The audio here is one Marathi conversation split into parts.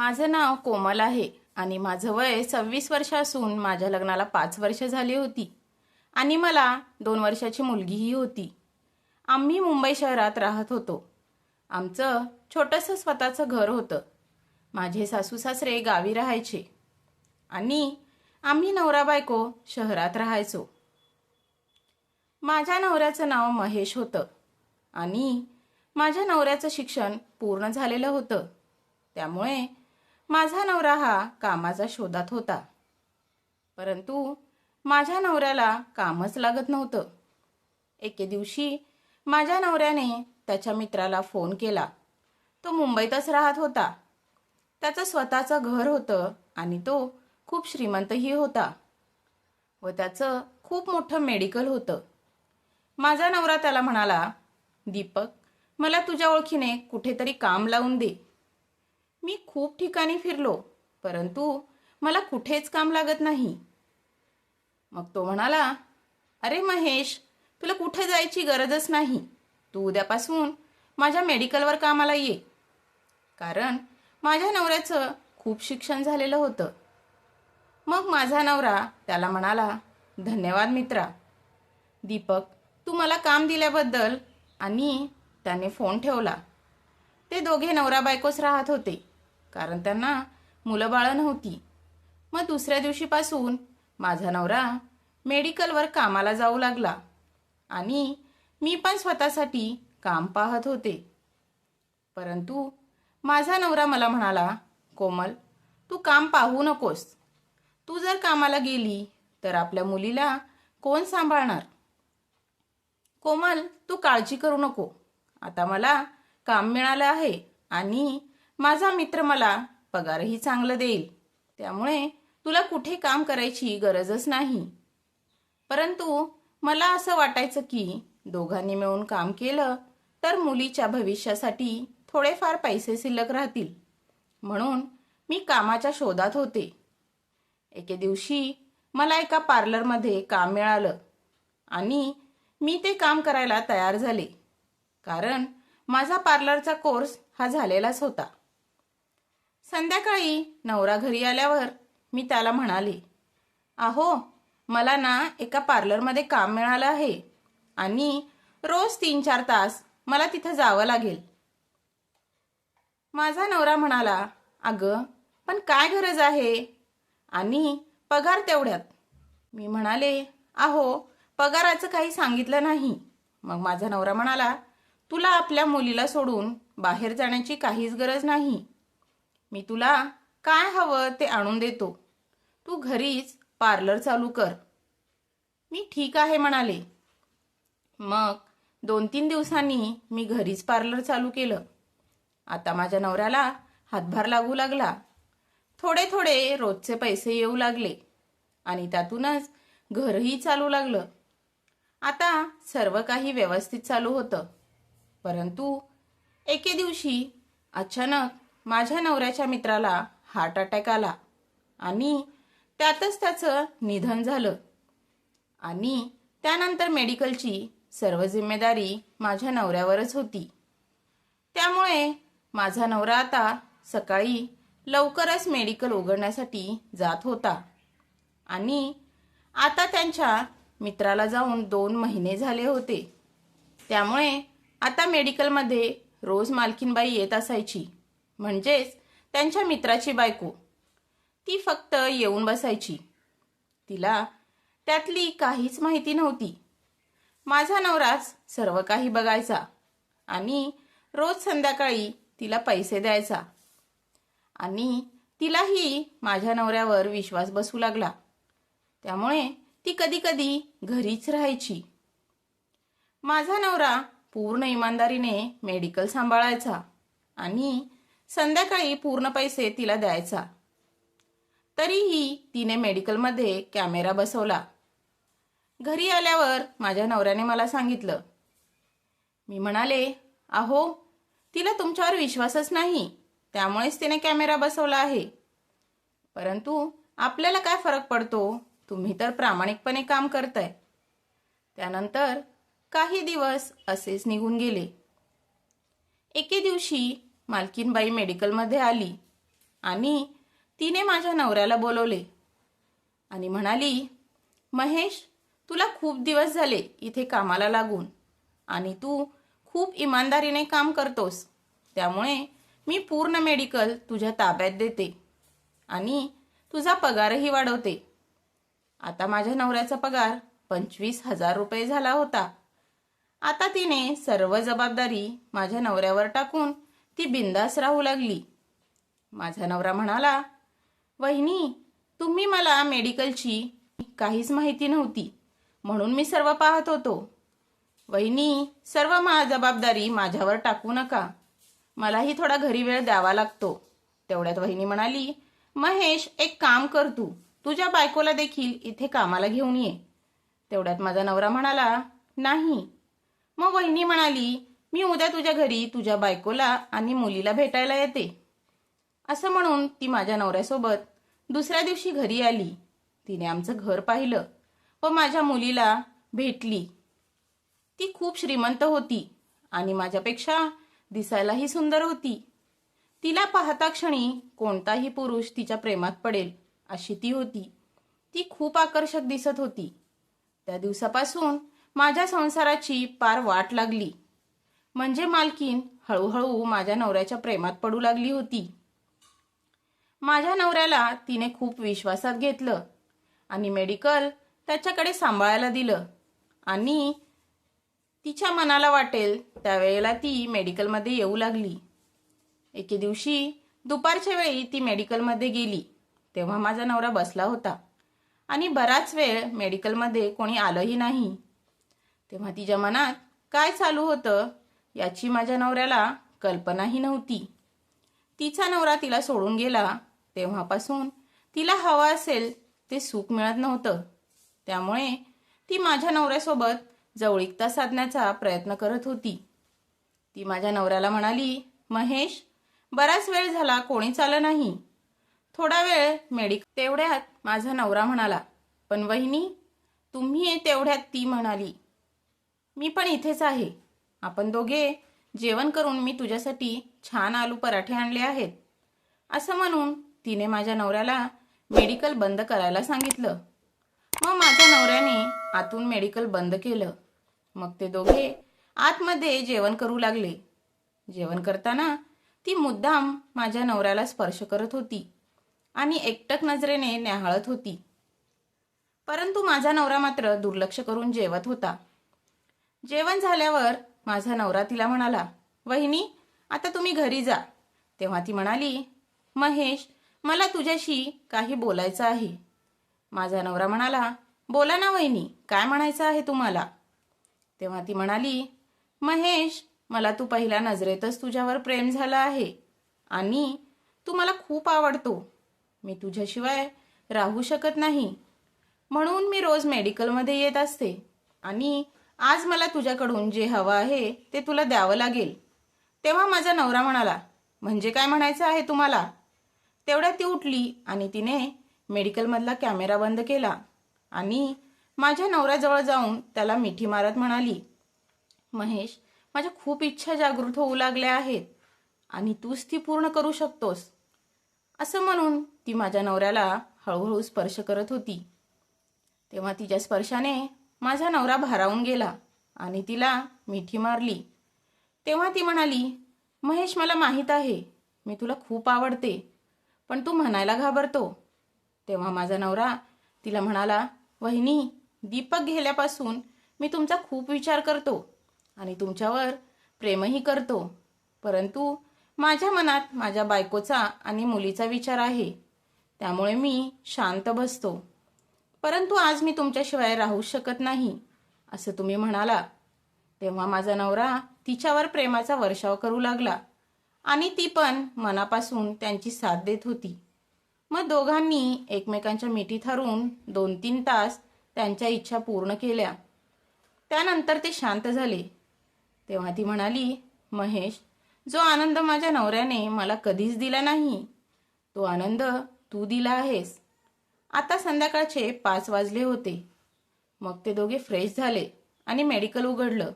माझं नाव कोमल आहे आणि माझं वय सव्वीस वर्ष असून माझ्या लग्नाला पाच वर्ष झाली होती. आणि मला दोन वर्षाची मुलगीही होती. आम्ही मुंबई शहरात राहत होतो. आमचं छोटंसं स्वतःचं घर होतं. माझे सासू सासरे गावी राहायचे. आणि आम्ही नवरा बायको शहरात राहायचो. माझ्या नवऱ्याचं नाव महेश होतं. आणि माझ्या नवऱ्याचं शिक्षण पूर्ण झालेलं होतं. त्यामुळे माझा नवरा हा कामाचा शोधात होता. परंतु माझ्या नवऱ्याला कामच लागत नव्हतं. एके दिवशी माझ्या नवऱ्याने त्याच्या मित्राला फोन केला. तो मुंबईतच राहत होता. त्याचं स्वतःचं घर होतं आणि तो खूप श्रीमंतही होता व त्याचं खूप मोठं मेडिकल होतं. माझा नवरा त्याला म्हणाला दीपक मला तुझ्या ओळखीने कुठेतरी काम लावून दे. मी खूप ठिकाणी फिरलो परंतु मला कुठेच काम लागत नाही. मग तो म्हणाला अरे महेश तुला कुठे जायची गरजच नाही. तू उद्यापासून माझ्या मेडिकलवर कामाला ये. कारण माझ्या नवऱ्याचं खूप शिक्षण झालेलं होतं. मग माझा नवरा त्याला म्हणाला धन्यवाद मित्रा. दीपक तू मला काम दिल्याबद्दल आणि त्याने फोन ठेवला. ते दोघे नवरा बायकोच राहत होते. कारण त्यांना मुलं बाळं नव्हती. मग दुसऱ्या दिवशीपासून माझा नवरा मेडिकलवर कामाला जाऊ लागला आणि मी पण स्वतःसाठी काम पाहत होते. परंतु माझा नवरा मला म्हणाला कोमल तू काम पाहू नकोस. तू जर कामाला गेली तर आपल्या मुलीला कोण सांभाळणार? कोमल तू काळजी करू नको. आता मला काम मिळालं आहे आणि माझा मित्र मला पगारही चांगलं देईल. त्यामुळे तुला कुठे काम करायची गरजच नाही. परंतु मला असं वाटायचं की दोघांनी मिळून काम केलं तर मुलीच्या भविष्यासाठी थोडेफार पैसे शिल्लक राहतील. म्हणून मी कामाच्या शोधात होते. एके दिवशी मला एका पार्लरमध्ये काम मिळालं आणि मी ते काम करायला तयार झाले. कारण माझा पार्लरचा कोर्स हा झालेलाच होता. संध्याकाळी नवरा घरी आल्यावर मी त्याला म्हणाले अहो मला ना एका पार्लरमध्ये काम मिळालं आहे आणि रोज तीन चार तास मला तिथं जावं लागेल. माझा नवरा म्हणाला अगं पण काय गरज आहे? आणि पगार तेवढ्यात. मी म्हणाले अहो पगाराचं काही सांगितलं नाही. मग माझा नवरा म्हणाला तुला आपल्या मुलीला सोडून बाहेर जाण्याची काहीच गरज नाही. मी तुला काय हवं ते आणून देतो. तू घरीच पार्लर चालू कर. मी ठीक आहे म्हणाले. मग दोन तीन दिवसांनी मी घरीच पार्लर चालू केलं. आता माझ्या नवऱ्याला हातभार लागू लागला. थोडे थोडे रोजचे पैसे येऊ लागले आणि त्यातूनच घरही चालू लागलं. आता सर्व काही व्यवस्थित चालू होतं. परंतु एके दिवशी अचानक माझ्या नवऱ्याच्या मित्राला हार्ट अटॅक आला आणि त्यातच त्याचं निधन झालं. आणि त्यानंतर मेडिकलची सर्व जिम्मेदारी माझ्या नवऱ्यावरच होती. त्यामुळे माझा नवरा आता सकाळी लवकरच मेडिकल उघडण्यासाठी जात होता. आणि आता त्यांच्या मित्राला जाऊन दोन महिने झाले होते. त्यामुळे आता मेडिकलमध्ये रोज मालकीनबाई येत असायची. म्हणजेच त्यांच्या मित्राची बायको. ती फक्त येऊन बसायची. तिला त्यातली काहीच माहिती नव्हती. माझा नवराच सर्व काही बघायचा आणि रोज संध्याकाळी तिला पैसे द्यायचा. आणि तिलाही माझ्या नवऱ्यावर विश्वास बसू लागला. त्यामुळे ती कधी कधी घरीच राहायची. माझा नवरा पूर्ण इमानदारीने मेडिकल सांभाळायचा आणि संध्याकाळी पूर्ण पैसे तिला द्यायचा. तरीही तिने मेडिकलमध्ये कॅमेरा बसवला. घरी आल्यावर माझ्या नवऱ्याने मला सांगितलं मी म्हणाले अहो तिला तुमच्यावर विश्वासच नाही. त्यामुळेच तिने कॅमेरा बसवला आहे. परंतु आपल्याला काय फरक पडतो? तुम्ही तर प्रामाणिकपणे काम करताय. त्यानंतर काही दिवस असेच निघून गेले. एके दिवशी मालकीनबाई मेडिकलमध्ये आली आणि तिने माझ्या नवऱ्याला बोलवले. आणि म्हणाली महेश तुला खूप दिवस झाले इथे कामाला लागून आणि तू खूप इमानदारीने काम करतोस. त्यामुळे मी पूर्ण मेडिकल तुझ्या ताब्यात देते आणि तुझा पगारही वाढवते. आता माझ्या नवऱ्याचा पगार पंचवीस हजार रुपये झाला होता. आता तिने सर्व जबाबदारी माझ्या नवऱ्यावर टाकून ती बिंदास राहू लागली. माझा नवरा म्हणाला वहिनी तुम्ही मला मेडिकलची काहीच माहिती नव्हती म्हणून मी सर्व पाहत होतो. वहिनी सर्व मा जबाबदारी माझ्यावर टाकू नका. मलाही थोडा घरी वेळ द्यावा लागतो. तेवढ्यात वहिनी म्हणाली महेश एक काम कर तू. तुझ्या बायकोला देखील इथे कामाला घेऊन ये. तेवढ्यात माझा नवरा म्हणाला नाही. मग वहिनी म्हणाली मी उद्या तुझ्या घरी तुझ्या बायकोला आणि मुलीला भेटायला येते. असं म्हणून ती माझ्या नवऱ्यासोबत दुसऱ्या दिवशी घरी आली. तिने आमचं घर पाहिलं व माझ्या मुलीला भेटली. ती खूप श्रीमंत होती आणि माझ्यापेक्षा दिसायलाही सुंदर होती. तिला पाहता क्षणी कोणताही पुरुष तिच्या प्रेमात पडेल अशी ती होती. ती खूप आकर्षक दिसत होती. त्या दिवसापासून माझ्या संसाराची पार वाट लागली. म्हणजे मालकीन हळूहळू माझ्या नवऱ्याच्या प्रेमात पडू लागली होती. माझ्या नवऱ्याला तिने खूप विश्वासात घेतलं आणि मेडिकल त्याच्याकडे सांभाळायला दिलं. आणि तिच्या मनाला वाटेल त्यावेळेला ती मेडिकलमध्ये येऊ लागली. एके दिवशी दुपारच्या वेळी ती मेडिकलमध्ये गेली. तेव्हा माझा नवरा बसला होता. आणि बराच वेळ मेडिकलमध्ये कोणी आलंही नाही. तेव्हा तिच्या मनात काय चालू होतं? याची माझ्या नवऱ्याला कल्पनाही नव्हती. तिचा नवरा तिला सोडून गेला. तेव्हापासून तिला हवं असेल ते सुख मिळत नव्हतं. त्यामुळे ती माझ्या नवऱ्यासोबत जवळीकता साधण्याचा प्रयत्न करत होती. ती माझ्या नवऱ्याला म्हणाली महेश बराच वेळ झाला कोणीच आलं नाही. थोडा वेळ मेडिक तेवढ्यात माझा नवरा म्हणाला पण वहिनी तुम्ही तेवढ्यात ती म्हणाली. मी पण इथेच आहे. आपण दोघे जेवण करून मी तुझ्यासाठी छान आलू पराठे आणले आहेत. असं म्हणून तिने माझ्या नवऱ्याला मेडिकल बंद करायला सांगितलं. मग माझ्या नवऱ्याने आतून मेडिकल बंद केलं. मग ते दोघे आतमध्ये जेवण करू लागले. जेवण करताना ती मुद्दाम माझ्या नवऱ्याला स्पर्श करत होती आणि एकटक नजरेने न्याहाळत होती. परंतु माझा नवरा मात्र दुर्लक्ष करून जेवत होता. जेवण झाल्यावर माझा नवरा तिला म्हणाला वहिनी आता तुम्ही घरी जा. तेव्हा ती म्हणाली महेश मला तुझ्याशी काही बोलायचं आहे. माझा नवरा म्हणाला बोला ना वहिनी काय म्हणायचं आहे तुम्हाला? तेव्हा ती म्हणाली महेश मला तू पहिल्या नजरेतच तुझ्यावर प्रेम झालं आहे आणि तू मला खूप आवडतो. मी तुझ्याशिवाय राहू शकत नाही. म्हणून मी रोज मेडिकलमध्ये येत असते आणि आज मला तुझ्याकडून जे हवं आहे ते तुला द्यावं लागेल. तेव्हा माझा नवरा म्हणाला म्हणजे काय म्हणायचं आहे तुम्हाला? तेवढ्यात ती उठली आणि तिने मेडिकलमधला कॅमेरा बंद केला आणि माझ्या नवऱ्याजवळ जाऊन त्याला मिठी मारत म्हणाली महेश माझ्या खूप इच्छा जागृत होऊ लागल्या आहेत आणि तूच ती पूर्ण करू शकतोस. असं म्हणून ती माझ्या नवऱ्याला हळूहळू स्पर्श करत होती. तेव्हा तिच्या स्पर्शाने माझा नवरा भारावून गेला आणि तिला मिठी मारली. तेव्हा ती म्हणाली महेश मला माहीत आहे मी तुला खूप आवडते पण तू म्हणायला घाबरतो. तेव्हा माझा नवरा तिला म्हणाला वहिनी दीपक गेल्यापासून मी तुमचा खूप विचार करतो आणि तुमच्यावर प्रेमही करतो परंतु माझ्या मनात माझ्या बायकोचा आणि मुलीचा विचार आहे त्यामुळे मी शांत बसतो. परंतु आज मी तुमच्याशिवाय राहू शकत नाही असं तुम्ही म्हणाला. तेव्हा माझा नवरा तिच्यावर प्रेमाचा वर्षाव करू लागला आणि ती पण मनापासून त्यांची साथ देत होती. मग दोघांनी एकमेकांच्या मिठीत हरून दोन तीन तास त्यांच्या इच्छा पूर्ण केल्या. त्यानंतर ते शांत झाले. तेव्हा ती म्हणाली महेश जो आनंद माझ्या नवऱ्याने मला कधीच दिला नाही तो आनंद तू दिला आहेस. आता संध्याकाळचे पाच वाजले होते. मग ते दोघे फ्रेश झाले आणि मेडिकल उघडलं.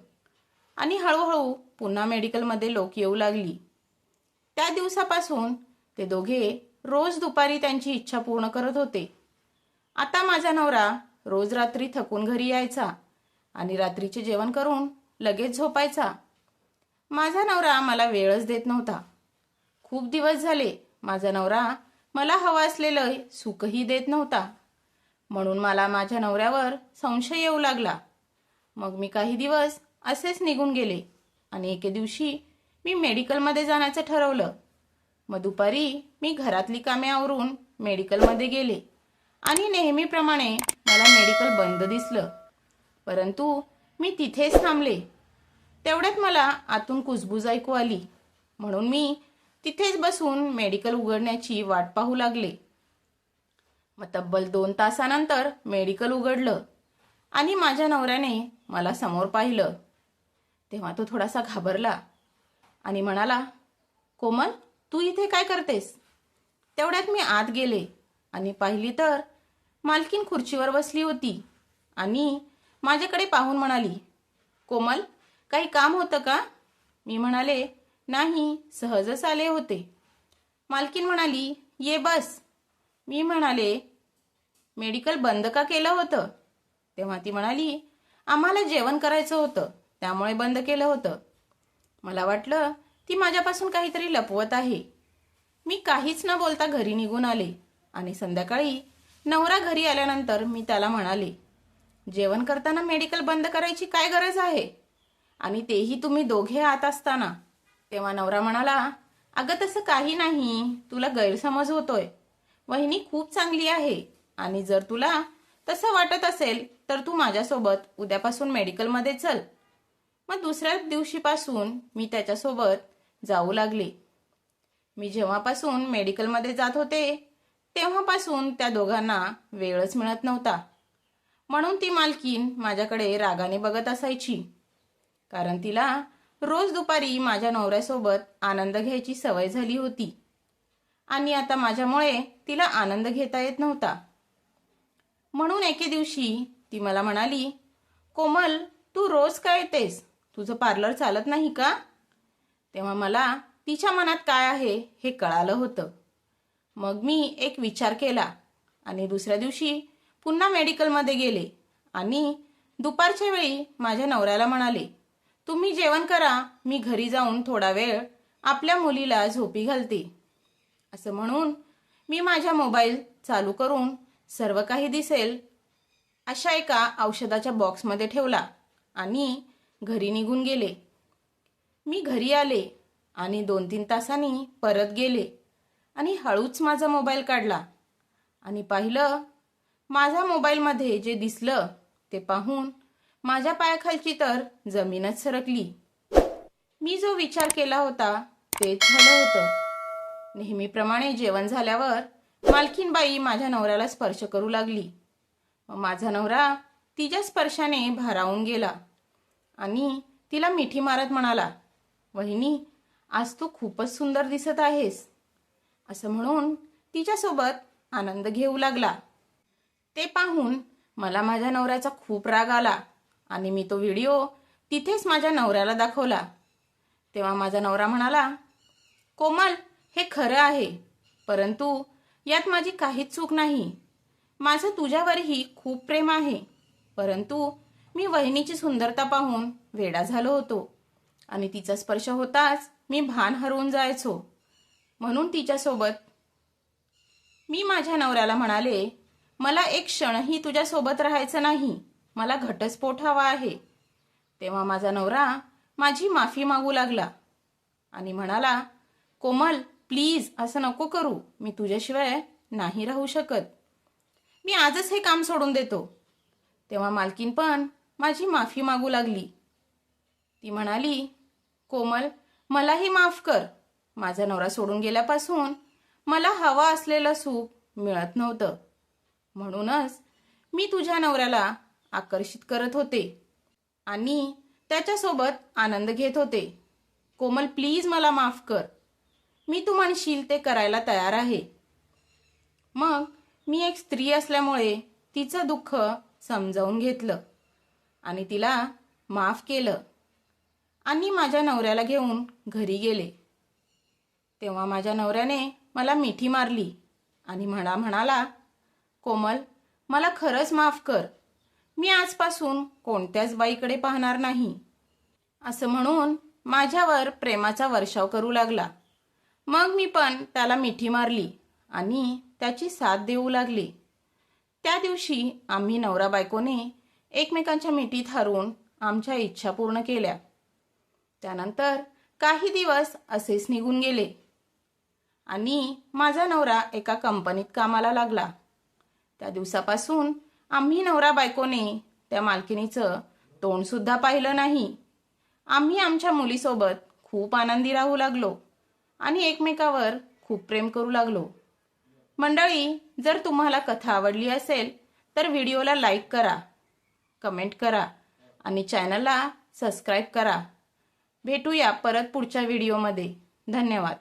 आणि हळूहळू पुन्हा मेडिकलमध्ये लोक येऊ लागली. त्या दिवसापासून ते दोघे रोज दुपारी त्यांची इच्छा पूर्ण करत होते. आता माझा नवरा रोज रात्री थकून घरी यायचा आणि रात्रीचे जेवण करून लगेच झोपायचा. माझा नवरा मला वेळच देत नव्हता. खूप दिवस झाले माझा नवरा मला हवं असलेलं सुखही देत नव्हता. म्हणून मला माझ्या नवऱ्यावर संशय येऊ लागला. मग मी काही दिवस असेच निघून गेले आणि एके दिवशी मी मेडिकलमध्ये जाण्याचं ठरवलं. मग दुपारी मी घरातली कामे आवरून मेडिकलमध्ये गेले आणि नेहमीप्रमाणे मला मेडिकल बंद दिसलं. परंतु मी तिथेच थांबले. तेवढ्यात मला आतून कुजबूज ऐकू आली. म्हणून मी तिथेच बसून मेडिकल उघडण्याची वाट पाहू लागले. मग तब्बल दोन तासानंतर मेडिकल उघडलं आणि माझ्या नवऱ्याने मला समोर पाहिलं. तेव्हा तो थोडासा घाबरला आणि म्हणाला कोमल तू इथे काय करतेस? तेवढ्यात मी आत गेले आणि पाहिली तर मालकीन खुर्चीवर बसली होती आणि माझ्याकडे पाहून म्हणाली कोमल काही काम होतं का? मी म्हणाले नाही सहजच आले होते. मालकीन म्हणाली ये बस. मी म्हणाले मेडिकल बंद का केलं होतं? तेव्हा ती म्हणाली आम्हाला जेवण करायचं होतं त्यामुळे बंद केलं होतं. मला वाटलं ती माझ्यापासून काहीतरी लपवत आहे. मी काहीच न बोलता घरी निघून आले आणि संध्याकाळी नवरा घरी आल्यानंतर मी त्याला म्हणाले जेवण करताना मेडिकल बंद करायची काय गरज आहे? आणि तेही तुम्ही दोघे आत असताना तेव्हा नवरा म्हणाला अगं तसं काही नाही. तुला गैरसमज होतोय. वहिनी खूप चांगली आहे. आणि जर तुला तसं वाटत असेल तर तू माझ्यासोबत उद्यापासून मेडिकलमध्ये चल. मग दुसऱ्या दिवशीपासून मी त्याच्यासोबत जाऊ लागले. मी जेव्हापासून मेडिकलमध्ये जात होते तेव्हापासून त्या दोघांना वेळच मिळत नव्हता. म्हणून ती मालकीन माझ्याकडे रागाने बघत असायची. कारण तिला रोज दुपारी माझ्या नवऱ्यासोबत आनंद घ्यायची सवय झाली होती. आणि आता माझ्यामुळे तिला आनंद घेता येत नव्हता. म्हणून एके दिवशी ती मला म्हणाली कोमल तू रोज काय येतेस? तुझं पार्लर चालत नाही का? तेव्हा मला तिच्या मनात काय आहे हे कळालं होतं. मग मी एक विचार केला आणि दुसऱ्या दिवशी पुन्हा मेडिकलमध्ये गेले आणि दुपारच्या वेळी माझ्या नवऱ्याला म्हणाले तुम्ही जेवण करा मी घरी जाऊन थोडा वेळ आपल्या मुलीला झोपी घालते. असं म्हणून मी माझ्या मोबाईल चालू करून सर्व काही दिसेल अशा एका औषधाच्या बॉक्समध्ये ठेवला आणि घरी निघून गेले. मी घरी आले आणि दोन तीन तासांनी परत गेले आणि हळूच माझा मोबाईल काढला आणि पाहिलं माझ्या मोबाईलमध्ये जे दिसलं ते पाहून माझ्या पायाखालची तर जमीनच सरकली. मी जो विचार केला होता तेच झालं होतं. नेहमीप्रमाणे जेवण झाल्यावर मालकीनबाई माझ्या नवऱ्याला स्पर्श करू लागली. माझा नवरा तिच्या स्पर्शाने भारावून गेला आणि तिला मिठी मारत म्हणाला वहिनी आज तू खूपच सुंदर दिसत आहेस. असं म्हणून तिच्यासोबत आनंद घेऊ लागला. ते पाहून मला माझ्या नवऱ्याचा खूप राग आला. आणि मी तो व्हिडिओ तिथेच माझ्या नवऱ्याला दाखवला. तेव्हा माझा नवरा म्हणाला कोमल हे खरं आहे परंतु यात माझी काहीच चूक नाही. माझं तुझ्यावरही खूप प्रेम आहे परंतु मी वहिनीची सुंदरता पाहून वेडा झालो होतो आणि तिचा स्पर्श होताच मी भान हरवून जायचो. म्हणून तिच्यासोबत मी माझ्या नवऱ्याला म्हणाले मला एक क्षणही तुझ्यासोबत राहायचं नाही. मला घटस्फोट हवा आहे. तेव्हा माझा नवरा माझी माफी मागू लागला आणि म्हणाला कोमल प्लीज असं नको करू. मी तुझ्याशिवाय नाही राहू शकत. मी आजच हे काम सोडून देतो. तेव्हा मालकीन पण माझी माफी मागू लागली. ती म्हणाली कोमल मलाही माफ कर. माझा नवरा सोडून गेल्यापासून मला हवा असलेलं सूप मिळत नव्हतं. म्हणूनच मी तुझ्या नवऱ्याला आकर्षित करत होते. आणि त्याच्यासोबत आनंद घेत होते. कोमल प्लीज मला माफ कर. मी तू म्हणशील ते करायला तयार आहे. मग मी एक स्त्री असल्यामुळे तिचं दुःख समजावून घेतलं आणि तिला माफ केलं आणि माझ्या नवऱ्याला घेऊन घरी गेले. तेव्हा माझ्या नवऱ्याने मला मिठी मारली आणि म्हणा म्हणाला कोमल मला खरंच माफ कर. मी आजपासून कोणत्याच बाईकडे पाहणार नाही. असं म्हणून माझ्यावर प्रेमाचा वर्षाव करू लागला. मग मी पण त्याला मिठी मारली आणि त्याची साथ देऊ लागली. त्या दिवशी आम्ही नवरा बायकोने एकमेकांच्या मिठीत हरवून आमच्या इच्छा पूर्ण केल्या. त्यानंतर काही दिवस असेच निघून गेले. आणि माझा नवरा एका कंपनीत कामाला लागला. त्या दिवसापासून आम्ही नवरा बायकोने त्या मालकिनीचं तोंडसुद्धा पाहिलं नाही. आम्ही आमच्या मुलीसोबत खूप आनंदी राहू लागलो आणि एकमेकावर खूप प्रेम करू लागलो. मंडळी जर तुम्हाला कथा आवडली असेल तर व्हिडिओला लाईक करा कमेंट करा आणि चॅनलला सबस्क्राईब करा. भेटूया परत पुढच्या व्हिडिओमध्ये. धन्यवाद.